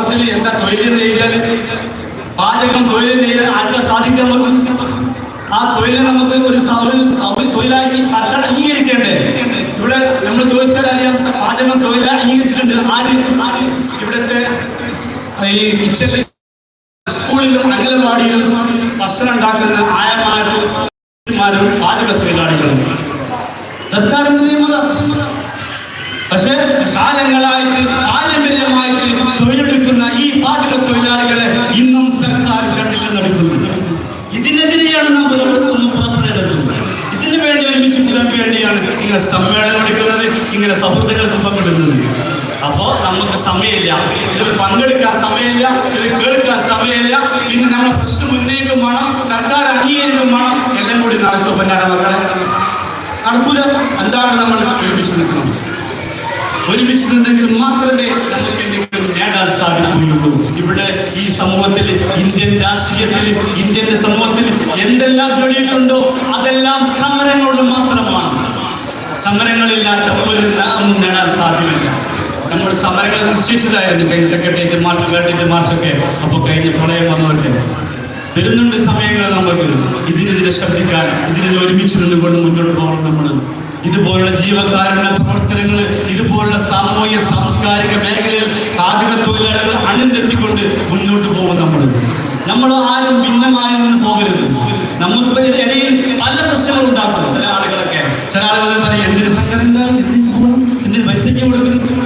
ഓണത്തിൽ എന്താ തൊഴിൽ ചെയ്താൽ പാചകം തൊഴിൽ ചെയ്യാൻ ആർക്കും സാധിക്കാൻ ആ തൊഴിലെ നമുക്ക് ഒരു തൊഴിലായി സർക്കാർ അംഗീകരിക്കേണ്ടേ? ഇവിടെ നമ്മൾ ചോദിച്ചാൽ അറിയാം പാചകം തൊഴിലായി അംഗീകരിച്ചിട്ടുണ്ട്. ആര്? ഇവിടുത്തെ ഈ കിച്ചണിൽ സ്കൂളിലും അംഗനവാടിയിലും ഭക്ഷണം ഉണ്ടാക്കുന്ന ആയമാരും മാരും പാചക തൊഴിലാളികളും. സർക്കാരിന്റെ നിയമം പക്ഷേ കാലങ്ങളായിട്ട് പാചക തൊഴിലാളികളെ ഇന്നും സർക്കാർ കണ്ടില്ല നടക്കുന്നത് ഇതിനെതിരെയാണ് നമ്മൾ ഒന്ന് പുറപ്പെടേണ്ടത് ഇതിനു വേണ്ടി ഒരുമിച്ച് കൂടാൻ വേണ്ടിയാണ് ഇങ്ങനെ സമ്മേളനം എടുക്കുന്നത് ഇങ്ങനെ സൗഹൃദങ്ങൾ പങ്കെടുക്കുന്നത്. അപ്പോ നമുക്ക് സമയമില്ല. ഇതിൽ പങ്കെടുക്കാൻ സമയമില്ല ഇതിൽ കേൾക്കാൻ സമയമില്ല. പിന്നെ നമ്മളെ പ്രശ്നം ഉന്നയിക്കും വേണം സർക്കാർ അംഗീകരിക്കും വേണം. എല്ലാം കൂടി നടത്തും പൊന്നാര മക്കളെ. നടക്കൂല. എന്താണ് നമ്മൾ ഒരുമിച്ച് നിൽക്കണം ഒരുമിച്ച് നിന്നെങ്കിൽ മാത്രമേ നമുക്ക് നേടാൻ സാധിക്കുകയുള്ളൂ. ഇവിടെ ഈ സമൂഹത്തിൽ ഇന്ത്യൻ രാഷ്ട്രീയത്തിൽ ഇന്ത്യൻ സമൂഹത്തിൽ എന്തെല്ലാം തെളിയിട്ടുണ്ടോ അതെല്ലാം സമരങ്ങളോട് മാത്രമാണ്. സമരങ്ങളില്ലാത്ത ഒരു ഒന്നും നേടാൻ സാധ്യമല്ല. നമ്മൾ സമരങ്ങൾ നിശ്ചയിച്ചതായിരുന്നു കഴിഞ്ഞ സെക്രട്ടേറിയറ്റ് മാർച്ച് കേട്ടിട്ട് മാർച്ചൊക്കെ അപ്പോൾ കഴിഞ്ഞ പ്രളയം വന്നവരുടെ വരുന്നുണ്ട് സമയങ്ങൾ നമുക്ക് ഇതിനെതിരെ ശ്രദ്ധിക്കാൻ ഇതിനെതിരെ ഒരുമിച്ച് നിന്നുകൊണ്ട് മുന്നോട്ട് പോകണം നമ്മൾ ഇതുപോലുള്ള ജീവകാരുണ്യ പ്രവർത്തനങ്ങൾ ഇതുപോലുള്ള സാമൂഹ്യ സാംസ്കാരിക മേഖലയിൽ കാർഷിക തൊഴിലാളികൾ അണിനിരത്തിക്കൊണ്ട് മുന്നോട്ട് പോകും നമ്മൾ നമ്മൾ ആരും ഭിന്നമായി നിന്ന് പോകരുത്. നമുക്ക് ഇടയിൽ പല പ്രശ്നങ്ങളും ഉണ്ടാക്കും. ചില ആളുകളൊക്കെ ചില ആളുകൾ പറയും എന്തിന് സംഘടന എന്തിന് പൈസയ്ക്ക് കൊടുക്കുന്നു?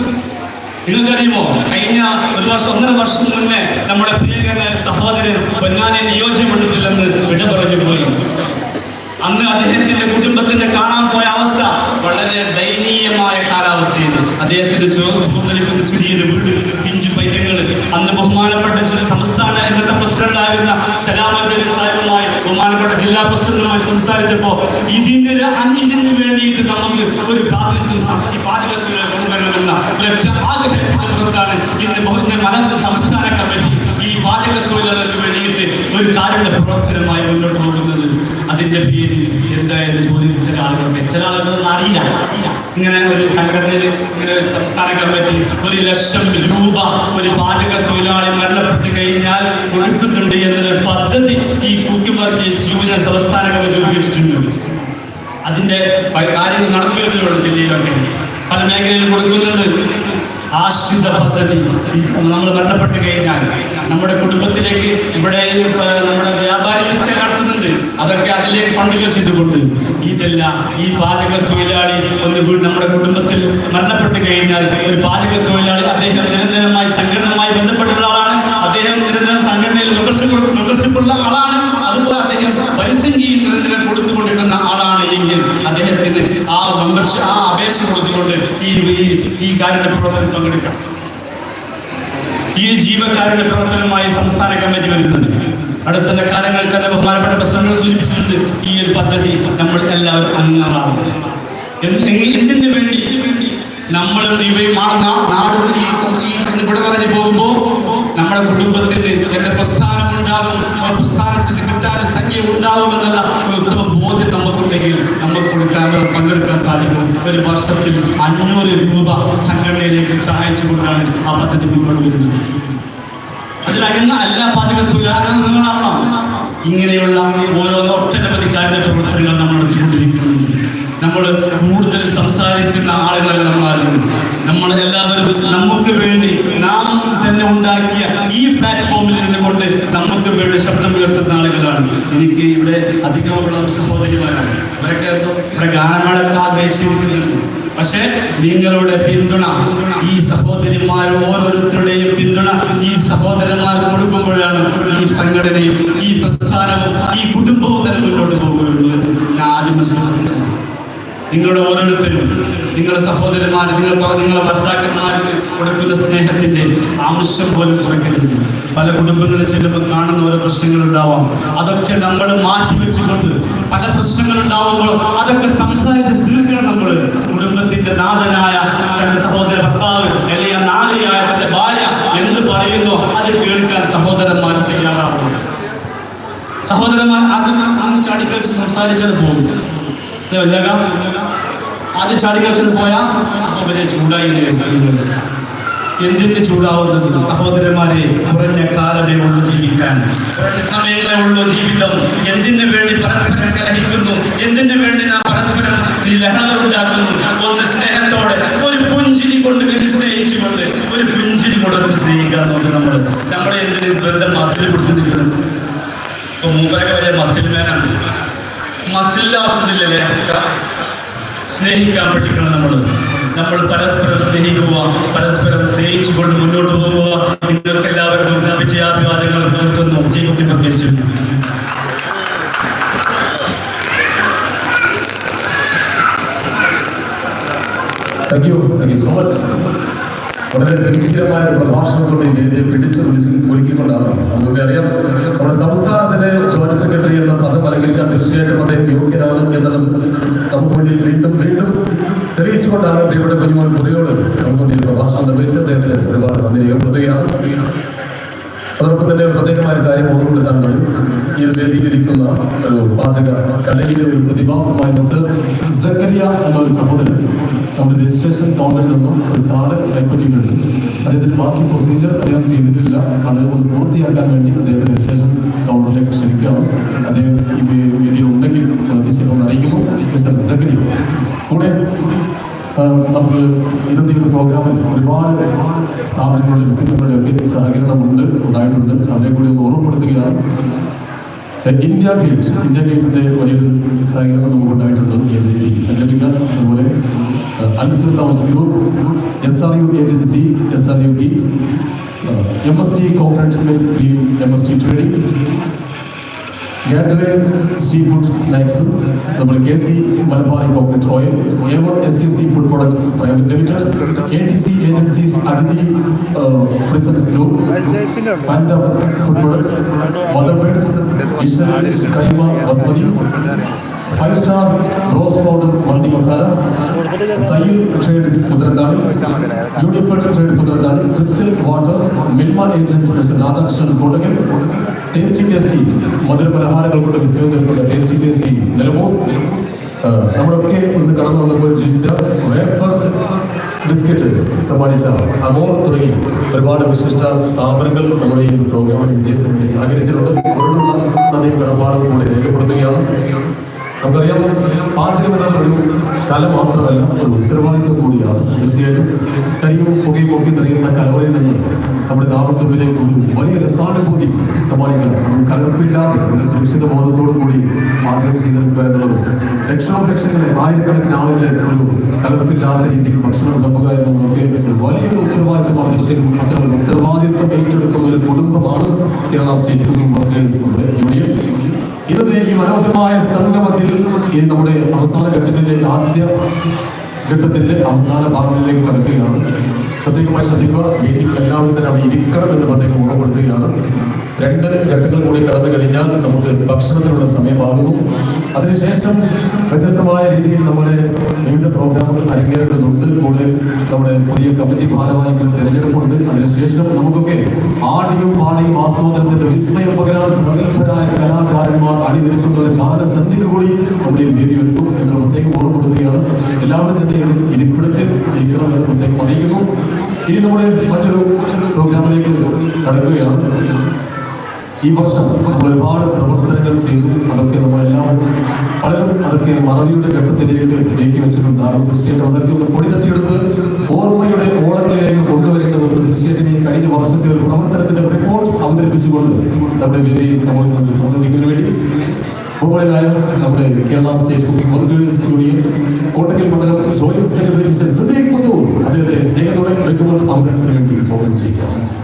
നിങ്ങൾക്കറിയുമോ? കഴിഞ്ഞ ഒരു വർഷം ഒന്നര വർഷം മുന്നേ നമ്മുടെ പ്രിയങ്കരനായ സഹോദരൻ പൊന്നാനെ നിയോജ്യമുണ്ടെന്ന് വിട പറഞ്ഞു പോയി. അന്ന് അദ്ദേഹത്തിന്റെ കുടുംബത്തിന്റെ കാണാൻ പോയ വളരെ ദയനീയമായ കാലാവസ്ഥയാണ്. അദ്ദേഹത്തിന്റെ ചോദ്യം ചെറിയൊരു വീട് പിഞ്ചു പൈതങ്ങൾ അന്ന് ബഹുമാനപ്പെട്ട ചില സംസ്ഥാന ഇന്നത്തെ പ്രസിഡന്റായിരുന്ന സലാമത്തലി സാഹിബുമായി ബഹുമാനപ്പെട്ട ജില്ലാ പ്രസിഡന്റുമായി സംസാരിച്ചപ്പോ ഇതിന് അന്യത്തിന് വേണ്ടിയിട്ട് നമുക്ക് ഒരു പ്രാതിനിധ്യം ഈ പാചകത്തിലൂടെ കൊണ്ടുവരണമെന്ന ഒരൊറ്റ ആഗ്രഹത്തിന്റെ പുറത്താണ് ഇന്ന് സംസ്ഥാന കമ്മിറ്റി പാചക തൊഴിലാളികൾക്ക് വേണ്ടിയിട്ട് ഒരു കാരുണ്യ പ്രവർത്തനമായി മുന്നോട്ട് പോകുന്നത്. അതിന്റെ പേര് എന്തായാലും ചോദിച്ച ചില ആളുകളുണ്ട്. ചില ആളുകളൊന്നും അറിയില്ല. ഇങ്ങനെ ഒരു സംഘടനയിൽ ഇങ്ങനെ ഒരു സംസ്ഥാന കമ്മിറ്റി ഒരു ലക്ഷം രൂപ ഒരു പാചക തൊഴിലാളി മരണപ്പെട്ട് കഴിഞ്ഞാൽ കൊടുക്കുന്നുണ്ട് എന്നൊരു പദ്ധതി ഈ കൂക്കിമാർക്ക് ശിവന സംസ്ഥാന കമ്മിറ്റി ഉപയോഗിച്ചിട്ടുണ്ട് അതിന്റെ കാര്യങ്ങൾ നടന്നു വരുന്നുള്ളൂ ജില്ലയിലൊക്കെ പല മേഖലയിൽ കൊടുക്കുന്നുണ്ട്. ആശ്രിത പദ്ധതി നമ്മൾ ബന്ധപ്പെട്ട് കഴിഞ്ഞാൽ നമ്മുടെ കുടുംബത്തിലേക്ക് ഇവിടെ നമ്മുടെ വ്യാപാരി ബിസിനസ് നടത്തുന്നുണ്ട്. അതൊക്കെ അതിലേക്ക് ഫണ്ടുകൾ ചെയ്തുകൊണ്ട് ഇതെല്ലാം ഈ പാചക തൊഴിലാളി ഒരു നമ്മുടെ കുടുംബത്തിൽ മരണപ്പെട്ട് കഴിഞ്ഞാൽ ഒരു പാചക തൊഴിലാളി അദ്ദേഹം നിരന്തരമായി സംഘടനമായി ബന്ധപ്പെട്ടുള്ള ആളാണ് അദ്ദേഹം നിരന്തരം സംഘടനയിൽ മെമ്പർഷിപ്പ് മെമ്പർഷിപ്പുള്ള ആളാണ്. അദ്ദേഹം പരിസംഖ്യയിൽ നിരന്തരം കൊടുത്തുകൊണ്ടിരുന്ന ആളാണ് എങ്കിൽ അദ്ദേഹത്തിന് ആ മെമ്പർഷിപ്പ് ആ അപേക്ഷ കൊടുത്തുകൊണ്ട് ഈ ഈ- കാര്യത്തെ പ്രവർത്തനം പങ്കെടുക്കാം. ഈ ജീവകാരുടെ പ്രവർത്തനമായി സംസ്ഥാന കമ്മിറ്റി വരുന്നത് അടുത്ത കാലങ്ങളിൽ തന്നെ ബഹുമാനപ്പെട്ട പ്രശ്നങ്ങൾ സൂചിപ്പിച്ചിട്ടുണ്ട്. ഈ ഒരു പദ്ധതി നമ്മൾ എല്ലാവരും അംഗങ്ങളാണ്. എന്തിനു വേണ്ടി? നമ്മൾ ഇവയും നാട് ഇവിടെ പറഞ്ഞു പോകുമ്പോൾ നമ്മുടെ കുടുംബത്തിൽ എന്റെ പ്രസ്ഥാനം ഉണ്ടാകും. ആ പ്രസ്ഥാനത്തിന് കിട്ടാൻ സംഖ്യ ഉണ്ടാകുമെന്നുള്ള ഒരു ഉത്തമ ബോധ്യം നമുക്കുണ്ടെങ്കിൽ നമുക്ക് കൊടുക്കാൻ പങ്കെടുക്കാൻ സാധിക്കും. ഒരു വർഷത്തിൽ അഞ്ഞൂറ് രൂപ സംഘടനയിലേക്ക് സഹായിച്ചുകൊണ്ടാണ് ആ പദ്ധതി മുന്നോട്ട് വരുന്നത്. അതിൽ അകന്ന എല്ലാ പാചക തൊഴിലാളികളാവണം ഇങ്ങനെയുള്ള ഓരോ ഒട്ടനവധി കാര്യ പ്രവർത്തനങ്ങൾ നമ്മൾ നടത്തിക്കൊണ്ടിരിക്കുന്നു നമ്മൾ കൂടുതൽ സംസാരിക്കുന്ന ആളുകളെ നമ്മൾ അറിയുന്നു നമ്മൾ എല്ലാവരും നമുക്ക് വേണ്ടി നാം തന്നെ ഉണ്ടാക്കിയ ഈ പ്ലാറ്റ്ഫോമിൽ നിന്നുകൊണ്ട് നമുക്ക് വേണ്ടി ശബ്ദം ഉയർത്തുന്ന ആളുകളാണ്. എനിക്ക് ഇവിടെ അധികമുള്ള സഹോദരിമാരാണ്. അവരൊക്കെ ഇവിടെ ഗാനങ്ങളൊക്കെ ആഗ്രഹിച്ചിരിക്കുന്നുണ്ട്. പക്ഷേ നിങ്ങളുടെ പിന്തുണ ഈ സഹോദരിമാർ ഓരോരുത്തരുടെയും പിന്തുണ ഈ സഹോദരന്മാർ കൊടുക്കുമ്പോഴാണ് ഈ സംഘടനയും ഈ പ്രസ്ഥാനവും ഈ കുടുംബവും തന്നെ മുന്നോട്ട് പോകുന്നത്. ഞാൻ ആദ്യം നിങ്ങളുടെ ഓരോരുത്തരും നിങ്ങളുടെ സഹോദരന്മാർ നിങ്ങൾ നിങ്ങളുടെ ഭർത്താക്കന്മാർക്ക് കൊടുക്കുന്ന സ്നേഹത്തിന്റെ ആവശ്യം പോലും കുറയ്ക്കരുത്. പല കുടുംബങ്ങളിൽ ചെല്ലുമ്പോൾ കാണുന്ന ഓരോ പ്രശ്നങ്ങൾ ഉണ്ടാവാം അതൊക്കെ നമ്മൾ മാറ്റി വെച്ചുകൊണ്ട് പല പ്രശ്നങ്ങൾ ഉണ്ടാവുമ്പോൾ അതൊക്കെ സംസാരിച്ച് തീർക്കണം നമ്മൾ കുടുംബത്തിന്റെ നാഥനായ തന്റെ സഹോദര ഭർത്താവ് അല്ലെങ്കിൽ നാളിയായ തന്റെ ഭാര്യ എന്ത് പറയുന്നോ അത് കേൾക്കാൻ സഹോദരന്മാർ തയ്യാറാവുന്നു സഹോദരന്മാർ ആദ്യം ചാടിക്കളിച്ച് സംസാരിച്ചത് പോകും ആദ്യം ചാടിക്കളിച്ചത് പോയാൽ അപ്പൊ വരെ ചൂടായി കേൾക്കുന്നത്. എന്തിന് ചൂടാവുന്നത് സഹോദരന്മാരെ കുറഞ്ഞ കാലമേ ഉള്ളൂ ജീവിക്കാൻ. കുറഞ്ഞ ഉള്ളൂ ജീവിതം. എന്തിനു വേണ്ടി പരസ്പരം കലഹിക്കുന്നു? എന്തിനു വേണ്ടി നാം പരസ്പരം ലഹള ഉണ്ടാക്കുന്നു ഒന്ന് സ്നേഹത്തോടെ ഒരു പുഞ്ചിരി കൊണ്ട് സ്നേഹിച്ചുകൊണ്ട് ഒരു പുഞ്ചിരി കൊണ്ട് സ്നേഹിക്കാൻ നോക്കി നമ്മൾ നമ്മളെ എന്തിനും ബന്ധം മസിൽ പിടിച്ച് നിൽക്കുന്നു? ഇപ്പൊ മൂപ്പരൊക്കെ വലിയ മസിൽ മേനാണ് മസിലിന്റെ ആവശ്യമില്ലല്ലേ സ്നേഹിക്കാൻ പഠിക്കണം നമ്മൾ നമ്മൾ പരസ്പരം സ്നേഹിക്കുക പരസ്പരം സ്നേഹിച്ചുകൊണ്ട് മുന്നോട്ട് പോവുക നിങ്ങൾക്ക് എല്ലാവർക്കും വിജയാഭിവാദങ്ങൾ നിർത്തുന്നു ജീവിക്കുന്ന പ്രത്യേകിച്ചു Thank you. Thank you so much വളരെ ഭീകരമായ പ്രഭാഷണത്തോടെ വേദിയെ പിടിച്ചു വിളിച്ച് ഒരുക്കിക്കൊണ്ടാണ് നമുക്ക് അറിയാം നമ്മുടെ സംസ്ഥാനത്തിന്റെ ജോയിന്റ് സെക്രട്ടറി എന്ന പദം അലങ്കരിക്കാൻ തീർച്ചയായിട്ടും അദ്ദേഹം യോഗ്യനാകും എന്നതും നമുക്ക് മുന്നിൽ വീണ്ടും വീണ്ടും തെളിയിച്ചുകൊണ്ടാണ് ഇവിടെ കുഞ്ഞുമോൻ പുതിയോട് നമുക്ക് പ്രഭാഷണം നിർവഹിച്ചത്. ഒരുപാട് നന്ദി. രേഖപ്പെടുത്തുകയാണ് അതോടൊപ്പം തന്നെ പ്രത്യേകമായ കാര്യം ഓർമ്മപ്പെടുത്താൻ കഴിയും. ഈ ഒരു വേദിയിലിരിക്കുന്ന ഒരു പാചക കലയിലെ ഒരു പ്രതിഭാസമായ മിസ്റ്റർ സക്കരിയ എന്നൊരു സഹോദരൻ നമ്മുടെ രജിസ്ട്രേഷൻ കൗണ്ടറിൽ നിന്നും ഒരു കാർഡ് കൈപ്പറ്റിയിട്ടുണ്ട്. അദ്ദേഹത്തിന് ബാക്കി പ്രൊസീജിയർ അദ്ദേഹം ചെയ്തിട്ടില്ല. അത് ഒന്ന് പൂർത്തിയാക്കാൻ വേണ്ടി അദ്ദേഹത്തെ രജിസ്ട്രേഷൻ കൗണ്ടറിലേക്ക് ക്ഷണിക്കുകയാണ്. അദ്ദേഹം ഈ വേദി ഉണ്ടെങ്കിൽ ഒന്ന് അറിയിക്കുന്നു. മിസ്റ്റർ സെക്രട്ടറി കൂടെ നമുക്ക് ഇന്നത്തെ ഒരു പ്രോഗ്രാമിൽ ഒരുപാട് സ്ഥാപനങ്ങളുടെ വ്യക്തിത്വങ്ങളുടെ ഒക്കെ സഹകരണമുണ്ട് ഉണ്ടായിട്ടുണ്ട്. അവരെ കൂടി ഒന്ന് ഓർമ്മപ്പെടുത്തുകയാണ്. India gate. ഇന്ത്യ ഗേറ്റിന്റെ വലിയൊരു സഹകരണം നമുക്ക് ഉണ്ടായിട്ടുണ്ട് സംഘടിപ്പിക്കാൻ അതുപോലെ അൽഫിർ താമസ് group S R U agency S R U B M S T cooperative milk M S T trading gateway sea food snacks നമ്മൾ K C Malabari coconut oil A one S K C food products private limited K T C agencies Athithi presence group Pancha food products mother beds Ishal Kaima basmati five star roast powder multi masala തയ്യൽ trade കുതിരണ്ടാണ് unified trade കുതിരണ്ടാണ് crystal water Milma agent mister Radhakrishnan Kottakkal tasty tasty മധുര പലഹാരങ്ങൾ കൊണ്ട് വിശ്വസിക്കുന്നുണ്ട് tasty tasty നിലമോ നമ്മളൊക്കെ ഒന്ന് കടന്നു വന്നപ്പോൾ ജീവിച്ച വേഫർ ബിസ്ക്കറ്റ് സമ്മാനിച്ച അമോർ തുടങ്ങി. ഒരുപാട് വിശിഷ്ട സ്ഥാപനങ്ങൾ നമ്മുടെ ഈ പ്രോഗ്രാമിൽ വിജയത്തിന് സഹകരിച്ചിട്ടുണ്ട്. അവരോടുള്ള നന്ദിയും കടപ്പാടും കൂടി രേഖപ്പെടുത്തുകയാണ്. നമുക്കറിയാം പാചകം എന്നത് ഒരു കല മാത്രമല്ല ഒരു ഉത്തരവാദിത്വം കൂടിയാണ്. തീർച്ചയായിട്ടും കരിയും പുകയും ഒക്കെ നിറയുന്ന കലവറയിൽ നിന്ന് നമ്മുടെ നാമത്വത്തിലേക്ക് ഒരു വലിയ രസാനുഭൂതി സമ്മാനിക്കാൻ. നമുക്ക് കലർപ്പില്ലാതെ ഒരു സുരക്ഷിത ബോധത്തോടു കൂടി പാചകം ചെയ്തെടുക്കുക എന്നുള്ളത് ലക്ഷോപലക്ഷങ്ങളെ ആയിരക്കണക്കിന് ആളുകളെ ഒരു കലർപ്പില്ലാത്ത രീതിയിൽ ഭക്ഷണം വിളമ്പുക എന്നതൊക്കെ ഒരു വലിയ ഉത്തരവാദിത്തമാണ് തീർച്ചയായിട്ടും അത്തരം ഉത്തരവാദിത്വം ഏറ്റെടുക്കുന്ന ഒരു കുടുംബമാണ് കേരള സ്റ്റേറ്റ് വർക്കേഴ്സ് യൂണിയൻ മനോഹരമായ സംഗമത്തിൽ ഈ നമ്മുടെ അവസാന ഘട്ടത്തിന്റെ ആദ്യ ഘട്ടത്തിന്റെ അവസാന ഭാഗങ്ങളിലേക്ക് കടക്കുകയാണ്. പ്രത്യേകമായി ശ്രദ്ധിക്കുക വേദികൾ എല്ലാവരും തന്നെ അവിടെ ഇരിക്കണം എന്ന് പ്രത്യേകം ഓർമ്മപ്പെടുത്തുകയാണ് രണ്ട് ഘട്ടങ്ങൾ കൂടി കടന്നു കഴിഞ്ഞാൽ നമുക്ക് ഭക്ഷണത്തിനുള്ള സമയമാകുന്നു. അതിനുശേഷം വ്യത്യസ്തമായ രീതിയിൽ നമ്മുടെ വിവിധ പ്രോഗ്രാമുകൾ അരങ്ങേറേണ്ടതുണ്ട് കൂടുതൽ നമ്മുടെ പുതിയ കമ്മിറ്റി ഭാരവാഹികൾ തിരഞ്ഞെടുപ്പുണ്ട്. അതിനുശേഷം നമുക്കൊക്കെ ആടിയും പാടിയും ആസ്വാദനത്തിന്റെ വിസ്മയം പകരാൻ പ്രഗത്ഭരായ കലാകാരന്മാർ അണിനിരക്കുന്ന ഒരു കാലസന്ധിക്ക് കൂടി നമ്മുടെ വേദി ഒരുക്കും നിങ്ങൾ പ്രത്യേകം ഓർമ്മപ്പെടുത്തുകയാണ്. എല്ലാവരും തന്നെ ഇരിപ്പിടത്തിൽ പ്രത്യേകം അറിയിക്കുന്നു. ഇനി നമ്മുടെ മറ്റൊരു പ്രോഗ്രാമിലേക്ക് കടക്കുകയാണ്. ഈ വർഷം ഒരുപാട് പ്രവർത്തനങ്ങൾ ചെയ്തു. അതൊക്കെ നമ്മളെല്ലാവരും പലരും അതൊക്കെ മറവിയുടെ ഘട്ടത്തിലേക്ക് നീക്കി വെച്ചിട്ടുണ്ടാകും. തീർച്ചയായിട്ടും അതൊക്കെ ഒന്ന് പൊടി തട്ടിയെടുത്ത് ഓർമ്മയുടെ ഓളങ്ങളിലേക്ക് കൊണ്ടുവരേണ്ടതുണ്ട്. തീർച്ചയായിട്ടും ഈ കഴിഞ്ഞ വർഷത്തെ ഒരു പ്രവർത്തനത്തിന്റെ റിപ്പോർട്ട് അവതരിപ്പിച്ചുകൊണ്ട് നമ്മുടെ വേദിയിൽ നമ്മൾ സംബന്ധിക്കുന്നതിന് വേണ്ടി ബഹുമാനായ നമ്മുടെ Kerala state cooking workers union Kottakkal മണ്ഡലം joint secretary mister Siddique Puthur അദ്ദേഹത്തെ സ്നേഹത്തോടെ റിപ്പോർട്ട് അവതരണത്തിന് വേണ്ടി സ്വാഗതം ചെയ്യുകയാണ്.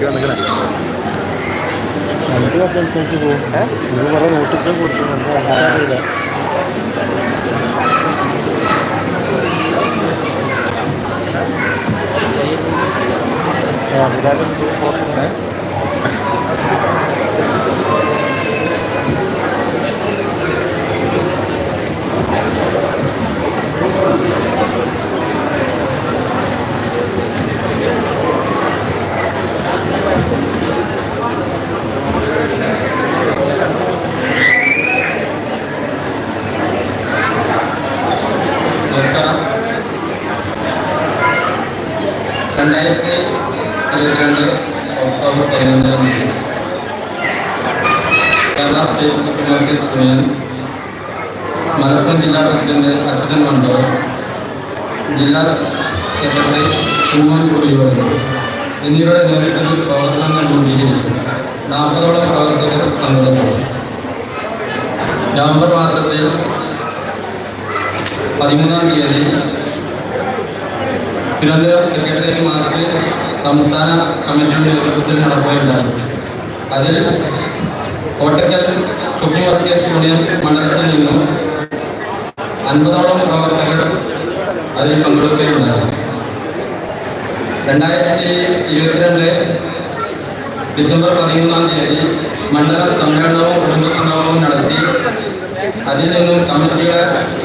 ബൈക്ക് വന്നിക്കണേ നമുക്ക് അതനുസരിച്ച് പോകും. നമുക്ക് കുറേ നോട്ടീസും കൊടുത്തു. നമുക്ക് അറിയില്ല രണ്ടായിരത്തി ഇരുപത്തിരണ്ട് ഒക്ടോബർ പതിനഞ്ചാം തീയതി കേരള സ്റ്റേറ്റ് മുഖ്യമന്ത്രി സുനിയൻ മലപ്പുറം ജില്ലാ പ്രസിഡന്റ് അച്യുതൻ മണ്ടോ ജില്ലാ സെക്രട്ടറി കുമ്മൂൻ കുറിയോട് എന്നിവരുടെ നേതൃത്വത്തിൽ സ്വാഗതം രൂപീകരിച്ചു നാൽപ്പതോളം പ്രവർത്തകർ പങ്കെടുത്തു നവംബർ മാസത്തിൽ പതിമൂന്നാം തീയതി തിരുവനന്തപുരം സെക്രട്ടേറിയറ്റ് മാർച്ച് സംസ്ഥാന കമ്മിറ്റിയുടെ നേതൃത്വത്തിൽ നടക്കുകയുണ്ടായി. അതിൽ കോട്ടക്കൽ കുക്കിംഗ് വർക്കേഴ്സ് യൂണിയൻ മണ്ഡലത്തിൽ നിന്നും അൻപതോളം പ്രവർത്തകർ അതിൽ പങ്കെടുക്കുകയുണ്ടായി. രണ്ടായിരത്തി ഇരുപത്തിരണ്ട് ഡിസംബർ പതിമൂന്നാം തീയതി മണ്ഡല സമ്മേളനവും കുടുംബസംഗമവും നടത്തി അതിൽ നിന്നും കമ്മിറ്റികളെ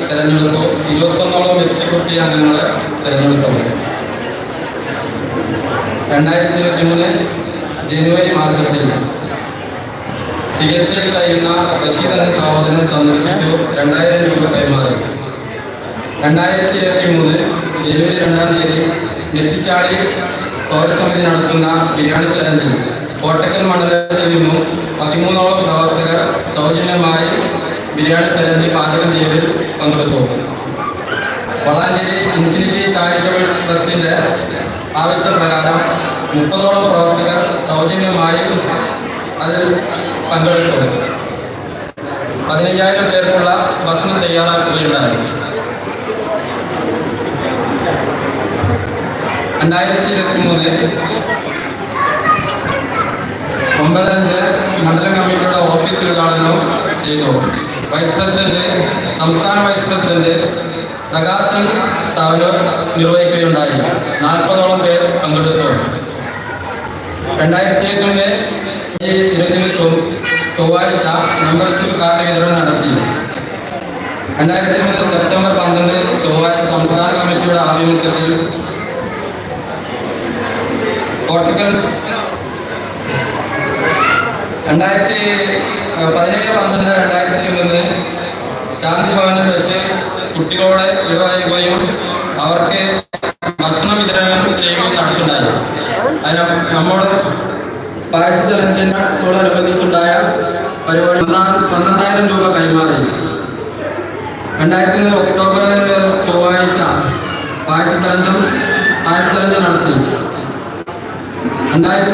തിരഞ്ഞെടുത്തു ഇരുപത്തൊന്നോളം എക്സിക്യൂട്ടീവ് അംഗങ്ങളെ തിരഞ്ഞെടുത്തു രണ്ടായിരത്തി ഇരുപത്തി മൂന്ന് ജനുവരി മാസത്തിൽ ചികിത്സയിൽ കഴിയുന്ന ബഷീർ എന്ന സഹോദരനെ സന്ദർശിച്ചു. രണ്ടായിരം രൂപ കൈമാറി. രണ്ടായിരത്തി ഇരുപത്തി മൂന്ന് ജനുവരി രണ്ടാം തീയതി നെറ്റിച്ചാടി പൗരസമിതി നടത്തുന്ന ബിരിയാണി ചലഞ്ചിൽ കോട്ടക്കൽ മണ്ഡലത്തിൽ നിന്നും പതിമൂന്നോളം പ്രവർത്തകർ സൗജന്യമായി ബിരിയാണി ചലഞ്ച് പാചകം ചെയ്തതിൽ പങ്കെടുത്തു. വളാഞ്ചേരി ഇൻഫിനിറ്റി ചാരിറ്റബിൾ ട്രസ്റ്റിന്റെ ആവശ്യപ്രകാരം മുപ്പതോളം പ്രവർത്തകർ സൗജന്യമായി അതിൽ പങ്കെടുത്തു. പതിനയ്യായിരം പേർക്കുള്ള ഭക്ഷണം തയ്യാറാക്കുകയുണ്ടായി. രണ്ടായിരത്തി ഇരുപത്തി മൂന്ന് ഒമ്പതഞ്ച് മണ്ഡലം കമ്മിറ്റിയുടെ ഓഫീസ് ഉദ്ഘാടനം ചെയ്തു. വൈസ് പ്രസിഡന്റ് സംസ്ഥാന വൈസ് പ്രസിഡന്റ് പ്രകാശൻ താവനൂർ നിർവഹിക്കുകയുണ്ടായി. നാൽപ്പതോളം പേർ പങ്കെടുത്തു. രണ്ടായിരത്തി ഇരുപത്തിമൂന്ന് ചൊവ്വ ചൊവ്വാഴ്ച മെമ്പർഷിപ്പ് കാർഡ് വിതരണം നടത്തി. രണ്ടായിരത്തി ഇരുപത് സെപ്റ്റംബർ പന്ത്രണ്ട് ചൊവ്വാഴ്ച സംസ്ഥാന കമ്മിറ്റിയുടെ ആഭിമുഖ്യത്തിൽ കോട്ടക്കൽ രണ്ടായിരത്തി പതിനേഴ് പന്ത്രണ്ട് രണ്ടായിരത്തി ഇരുപത് ശാന്തി ഭവനിൽ വെച്ച് കുട്ടികളോട് ഒഴിവാക്കുകയും അവർക്ക് ഭക്ഷണ വിതരണം ചെയ്യുകയും നടത്തുന്നുണ്ടായിരുന്നു അതിന് നമ്മുടെ പായസ ചലഞ്ചിനോടനുബന്ധിച്ചുണ്ടായ പരിപാടി പന്ത്രണ്ട് പന്ത്രണ്ടായിരം രൂപ കൈമാറി. രണ്ടായിരത്തി ഒക്ടോബർ ചൊവ്വാഴ്ച പായസ ചലഞ്ചം പായസ ചലഞ്ചം നടത്തി. രണ്ടായിരത്തി